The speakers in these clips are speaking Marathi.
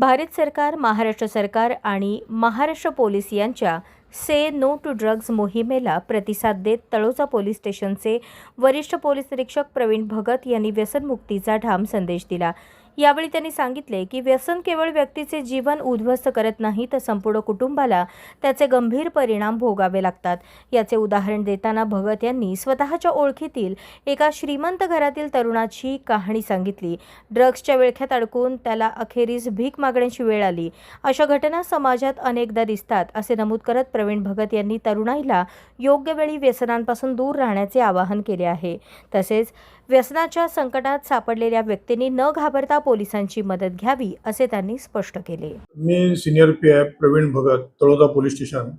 भारत सरकार महाराष्ट्र सरकार आणि महाराष्ट्र पोलीस यांच्या से नो टू ड्रग्ज मोहिमेला प्रतिसाद देत तळोजा पोलीस स्टेशनचे वरिष्ठ पोलीस निरीक्षक प्रवीण भगत यांनी व्यसनमुक्तीचा ठाम संदेश दिला. यावेळी त्यांनी सांगितले की व्यसन केवळ व्यक्तीचे जीवन उद्ध्वस्त करत नाही तर संपूर्ण कुटुंबाला त्याचे गंभीर परिणाम भोगावे लागतात. याचे उदाहरण देताना भगत यांनी स्वतःच्या ओळखीतील एका श्रीमंत घरातील तरुणाची कहाणी सांगितली. ड्रग्सच्या विळख्यात अडकून त्याला अखेरीस भीक मागण्याची वेळ आली. अशा घटना समाजात अनेकदा दिसतात असे नमूद करत प्रवीण भगत यांनी तरुणाईला योग्य वेळी व्यसनांपासून दूर राहण्याचे आवाहन केले आहे. तसेच व्यसनाच्या संकटात सापडलेल्या व्यक्तींनी न घाबरता पोलिसांची मदत घ्यावी असे त्यांनी स्पष्ट केले. मी senior P I Praveen Bhagat Taloda police station.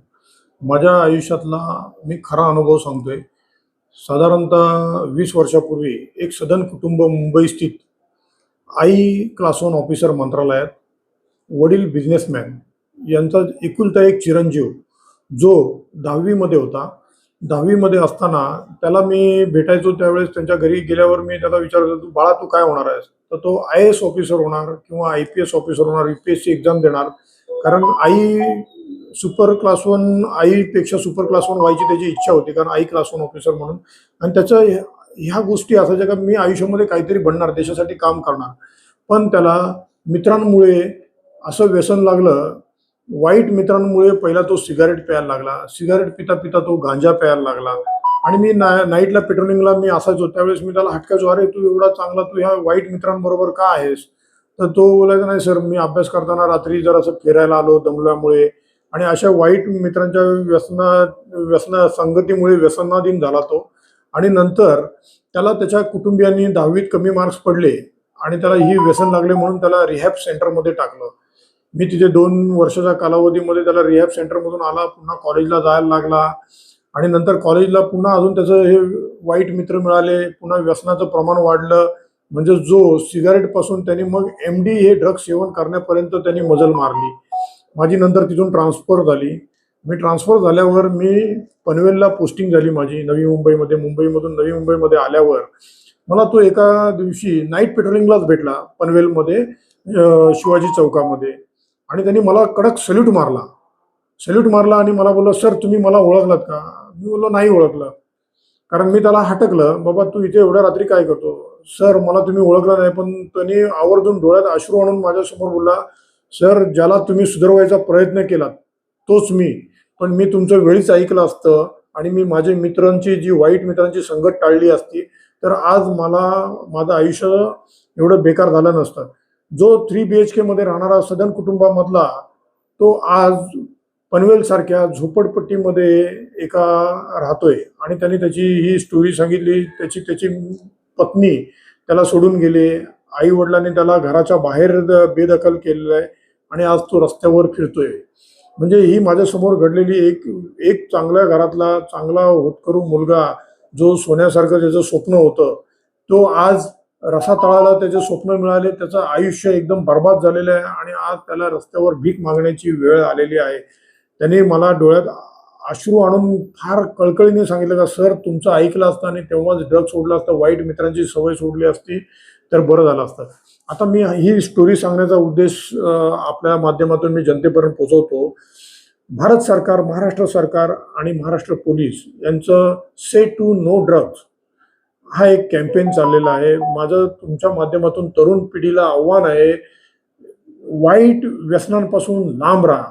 माझ्या आयुष्यातला मी खरा अनुभव सांगतोय. साधारणतः वीस वर्षापूर्वी एक सदन कुटुंब मुंबई स्थित आई क्लास वन ऑफिसर मंत्रालयात वडील बिझनेसमॅन यांचा एकुलता एक चिरंजीव जो दहावीमध्ये होता. दहावीमध्ये असताना त्याला मी भेटायचो त्यावेळेस त्यांच्या घरी गेल्यावर मी त्याला विचारतो तू बाळा तू काय होणार आहेस? तर तो आय एस ऑफिसर होणार किंवा आय पी एस ऑफिसर होणार U P S C exam देणार. कारण आई सुपर क्लास वन आईपेक्षा सुपर क्लास वन व्हायची त्याची इच्छा होती कारण आई क्लास वन ऑफिसर म्हणून. आणि त्याचं ह्या- ह्या गोष्टी असायच्या का मी आयुष्यामध्ये काहीतरी बनणार देशासाठी काम करणार. पण त्याला मित्रांमुळे असं व्यसन लागलं वाईट मित्रांमुळे पहिला तो सिगारेट प्यायला लागला. सिगारेट पिता पिता तो गांजा प्यायला लागला. आणि मी ना नाईटला पेट्रोलिंगला मी असायचो. त्यावेळेस मी त्याला हटकायचो अरे तू एवढा चांगला तू ह्या वाईट मित्रांबरोबर का आहेस? तर तो बोलायचा नाही सर मी अभ्यास करताना रात्री जर असं फिरायला आलो दमल्यामुळे. आणि अशा वाईट मित्रांच्या व्यसना व्यसना संगतीमुळे व्यसनाधीन झाला तो. आणि नंतर त्याला त्याच्या कुटुंबियांनी दहावीत कमी मार्क्स पडले आणि त्याला ही व्यसन लागले म्हणून त्याला रिहॅब सेंटरमध्ये टाकलं. मी तिथे दोन वर्षाच्या कालावधीमध्ये त्याला रिहॅब सेंटरमधून आला पुन्हा कॉलेजला जायला लागला. आणि नंतर कॉलेजला पुन्हा अजून त्याचं हे वाईट मित्र मिळाले पुन्हा व्यसनाचं प्रमाण वाढलं. म्हणजे जो सिगारेटपासून त्यांनी मग एम डी हे ड्रग सेवन करण्यापर्यंत त्यांनी मजल मारली. माझी नंतर तिथून ट्रान्सफर झाली. मी ट्रान्सफर झाल्यावर मी पनवेलला पोस्टिंग झाली माझी नवी मुंबईमध्ये. मुंबईमधून नवी मुंबईमध्ये आल्यावर मला तो एका दिवशी नाईट पेट्रोलिंगलाच भेटला पनवेलमध्ये शिवाजी चौकामध्ये. आणि त्यांनी मला कडक सल्यूट मारला. सल्यूट मारला आणि मला बोलला सर तुम्ही मला ओळखलात का? मी बोललो नाही ओळखलं. कारण मी त्याला हटकलं बाबा तू इथे एवढ्या रात्री काय करतो? सर मला तुम्ही ओळखलं नाही पण त्यांनी आवर्जून डोळ्यात अश्रू आणून माझ्यासमोर बोलला सर ज्याला तुम्ही सुधारवायचा प्रयत्न केलात तोच मी. पण मी तुमचं वेळीच ऐकलं असतं आणि मी माझ्या मित्रांची जी वाईट मित्रांची संगत टाळली असती तर आज मला माझं आयुष्य एवढं बेकार झालं नसतं. जो थ्री बी एच केमध्ये राहणारा सदन कुटुंबामधला तो आज पनवेल सारख्या झोपडपट्टीमध्ये एका राहतोय. आणि त्यांनी त्याची ही स्टोरी सांगितली. त्याची त्याची पत्नी त्याला सोडून गेले. आई वडिलांनी त्याला घराच्या बाहेर द- बेदखल केलेलं आहे आणि आज तो रस्त्यावर फिरतोय. म्हणजे ही माझ्यासमोर घडलेली एक एक चांगल्या घरातला चांगला होतकरू मुलगा जो सोन्यासारखं ज्याचं स्वप्न होतं तो आज रसातळाला त्याचे स्वप्न मिळाले त्याचं आयुष्य एकदम बर्बाद झालेलं आहे आणि आज त्याला रस्त्यावर भीक मागण्याची वेळ आलेली आहे. त्याने मला डोळ्यात अश्रू आणून फार कळकळीने सांगितलं का सर तुमचं ऐकलं असतं आणि तेव्हाच ड्रग सोडलं असतं वाईट मित्रांची सवय सोडली असती तर बरं झालं असतं. आता मी ही स्टोरी सांगण्याचा उद्देश आपल्या माध्यमातून मी जनतेपर्यंत पोहोचवतो. भारत सरकार महाराष्ट्र सरकार आणि महाराष्ट्र पोलीस यांचं से टू नो ड्रग्ज हा एक कॅम्पेन चाललेला आहे. माझं तुमच्या माध्यमातून तरुण पिढीला आव्हान आहे वाईट व्यसनांपासून लांब राहा.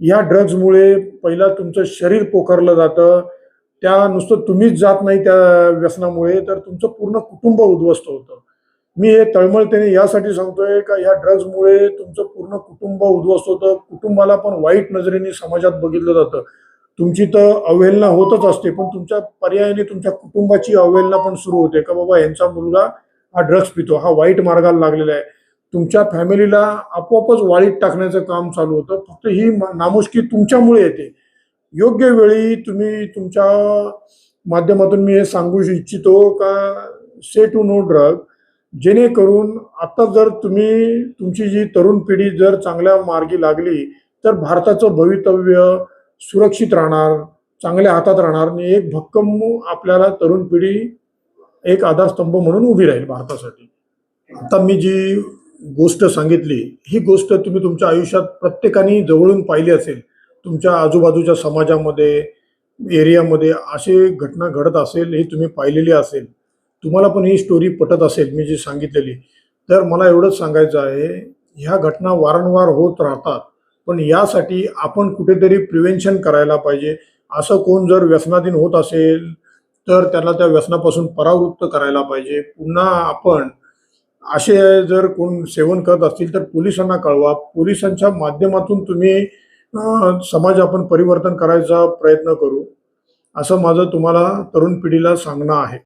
या ड्रग्जमुळे पहिला तुमचं शरीर पोखरलं जातं. त्या नुसतं तुम्हीच जात नाही त्या व्यसनामुळे तर तुमचं पूर्ण कुटुंब उद्ध्वस्त होतं. मी हे तळमळतेने यासाठी सांगतोय का या ड्रग्जमुळे तुमचं पूर्ण कुटुंब उद्ध्वस्त होतं. कुटुंबाला पण वाईट नजरेने समाजात बघितलं जातं. तुमची तर अवहेलना होतच असते पण तुमच्या पर्यायाने तुमच्या कुटुंबाची अवहेलना पण सुरू होते का बाबा यांचा मुलगा हा ड्रग्स पितो हा वाईट मार्गाला लागलेला आहे. तुमच्या फॅमिलीला आपोआपच वाळीत टाकण्याचं काम चालू होतं. फक्त ही नामुष्की तुमच्यामुळे येते. योग्य वेळी तुम्ही तुमच्या माध्यमातून मी हे सांगू इच्छितो का से टू नो ड्रग जेणेकरून आता जर तुम्ही तुमची जी तरुण पिढी जर चांगल्या मार्गी लागली तर भारताचं भवितव्य सुरक्षित राहणार चांगल्या हातात राहणार आणि एक भक्कम आपल्याला तरुण पिढी एक आधारस्तंभ म्हणून उभी राहील भारतासाठी. आता मी जी गोष्ट सांगितली ही गोष्ट तुम्ही तुमच्या आयुष्यात प्रत्येकाने जवळून पाहिली असेल तुमच्या आजूबाजूच्या समाजामध्ये एरियामध्ये असे घटना घडत असेल ही तुम्ही पाहिलेली असेल तुम्हाला पण ही स्टोरी पटत असेल मी जी सांगितलेली. तर मला एवढंच सांगायचं आहे ह्या घटना वारंवार होत राहतात. पण यासाठी आपण कुठेतरी प्रिव्हेन्शन करायला पाहिजे. असं कोण जर व्यसनाधीन होत असेल तर त्याला त्या व्यसनापासून परावृत्त करायला पाहिजे. पुन्हा आपण असे जर कोण सेवन करत असतील तर पोलिसांना कळवा. पोलिसांच्या माध्यमातून तुम्ही समाज आपण परिवर्तन करायचा प्रयत्न करू. असं माझं तुम्हाला तरुण पिढीला सांगणं आहे.